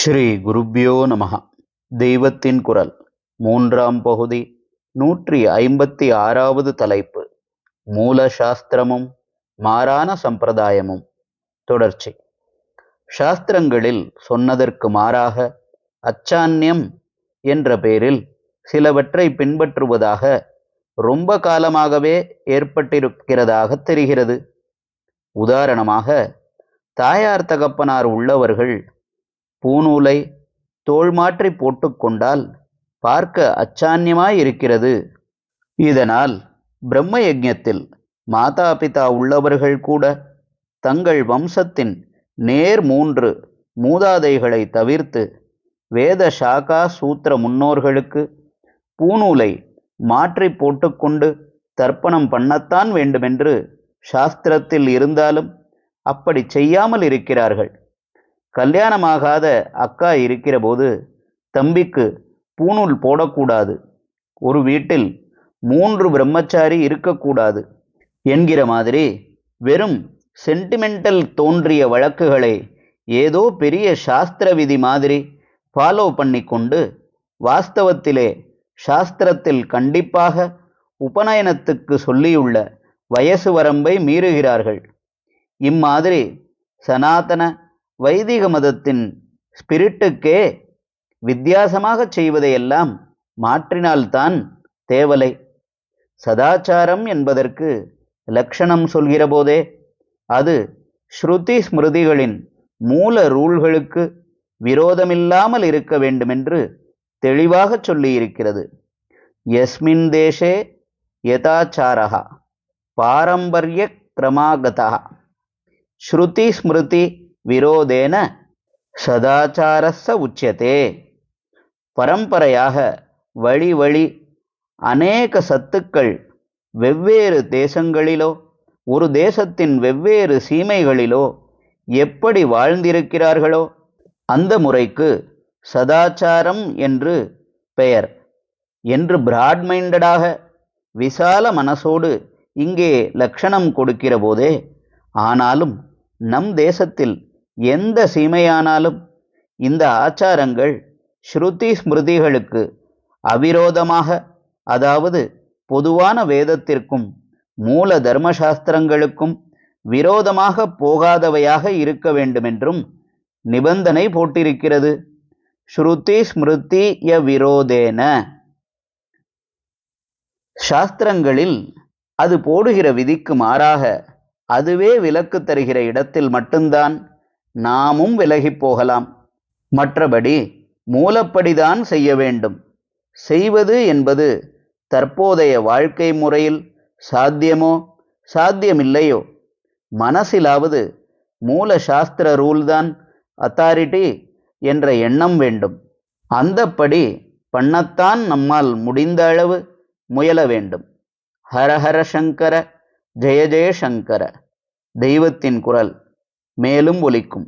ஸ்ரீ குருப்யோ நம தெய்வத்தின் குரல். மூன்றாம் பகுதி. நூற்றி ஐம்பத்தி ஆறாவது தலைப்பு. மூல சாஸ்திரமும் மாறான சம்பிரதாயமும். தொடர்ச்சி. சாஸ்திரங்களில் சொன்னதற்கு மாறாக அச்சான்யம் என்ற பெயரில் சிலவற்றை பின்பற்றுவதாக ரொம்ப காலமாகவே ஏற்பட்டிருக்கிறதாக தெரிகிறது. உதாரணமாக தாயார் தகப்பனார் உள்ளவர்கள் பூநூலை தோள் மாற்றி போட்டுக்கொண்டால் பார்க்க அச்சான்யமாயிருக்கிறது. இதனால் பிரம்ம யஜ்ஞத்தில் மாதா பிதா உள்ளவர்கள் கூட தங்கள் வம்சத்தின் நேர் மூன்று மூதாதைகளை தவிர்த்து வேத சாகா சூத்திர முன்னோர்களுக்கு பூநூலை மாற்றி போட்டுக்கொண்டு தர்ப்பணம் பண்ணத்தான் வேண்டுமென்று சாஸ்திரத்தில் இருந்தாலும் அப்படி செய்யாமல் இருக்கிறார்கள் கல்யாணமாகாத அக்கா இருக்கிறபோது தம்பிக்கு பூணூல் போடக்கூடாது. ஒரு வீட்டில் மூன்று பிரம்மச்சாரி இருக்கக்கூடாது என்கிற மாதிரி வெறும் சென்டிமெண்டல் தோன்றிய வழக்குகளை ஏதோ பெரிய சாஸ்திர விதி மாதிரி ஃபாலோ பண்ணிக்கொண்டு வாஸ்தவத்திலே சாஸ்திரத்தில் கண்டிப்பாக உபநயனத்துக்கு சொல்லியுள்ள வயசு வரம்பை மீறுகிறார்கள். இம்மாதிரி சனாதன வைதிக மதத்தின் ஸ்பிரிட்டுக்கே வித்தியாசமாக செய்வதையெல்லாம் மாற்றினால்தான் தேவலை. சதாச்சாரம் என்பதற்கு லக்ஷணம் சொல்கிற போதே அது ஸ்ருதி ஸ்மிருதிகளின் மூல ரூல்களுக்கு விரோதமில்லாமல் இருக்க வேண்டுமென்று தெளிவாக சொல்லியிருக்கிறது. எஸ்மின் தேசே யதாச்சாரா பாரம்பரிய கிரமாகதா ஸ்ருதி ஸ்மிருதி விரோதேன சதாச்சாரஸ்ஸ உச்சியதே பரம்பரையாக வழி வழி அநேக சத்துக்கள் வெவ்வேறு தேசங்களிலோ ஒரு தேசத்தின் வெவ்வேறு சீமைகளிலோ எப்படி வாழ்ந்திருக்கிறார்களோ அந்த முறைக்கு சதாச்சாரம் என்று பெயர். என்று பிராட் மைண்டடாக விசால மனசோடு இங்கே லட்சணம் கொடுக்கிற போதே ஆனாலும் நம் தேசத்தில் எந்த சீமையானாலும் இந்த ஆச்சாரங்கள் ஸ்ருதி ஸ்மிருதிகளுக்கு அவிரோதமாக அதாவது பொதுவான வேதத்திற்கும் மூல தர்மசாஸ்திரங்களுக்கும் விரோதமாக போகாதவையாக இருக்க வேண்டுமென்றும் நிபந்தனை போட்டிருக்கிறது. ஸ்ருதி ஸ்மிருதி ய விரோதேன. சாஸ்திரங்களில் அது போடுகிற விதிக்கு மாறாக அதுவே விலக்கு தருகிற இடத்தில் மட்டும்தான் நாமும் விலகி போகலாம். மற்றபடி மூலப்படிதான் செய்ய வேண்டும். செய்வது என்பது தற்போதைய வாழ்க்கை முறையில் சாத்தியமோ? சாத்தியமில்லையோ? மனசிலாவது மூல சாஸ்திர ரூல்தான் அத்தாரிட்டி என்ற எண்ணம் வேண்டும். அந்தப்படி பண்ணத்தான் நம்மால் முடிந்த அளவு முயல வேண்டும். ஹரஹர சங்கர ஜெய ஜெய சங்கர. தெய்வத்தின் குரல். மேலும் ஒலிக்கும்.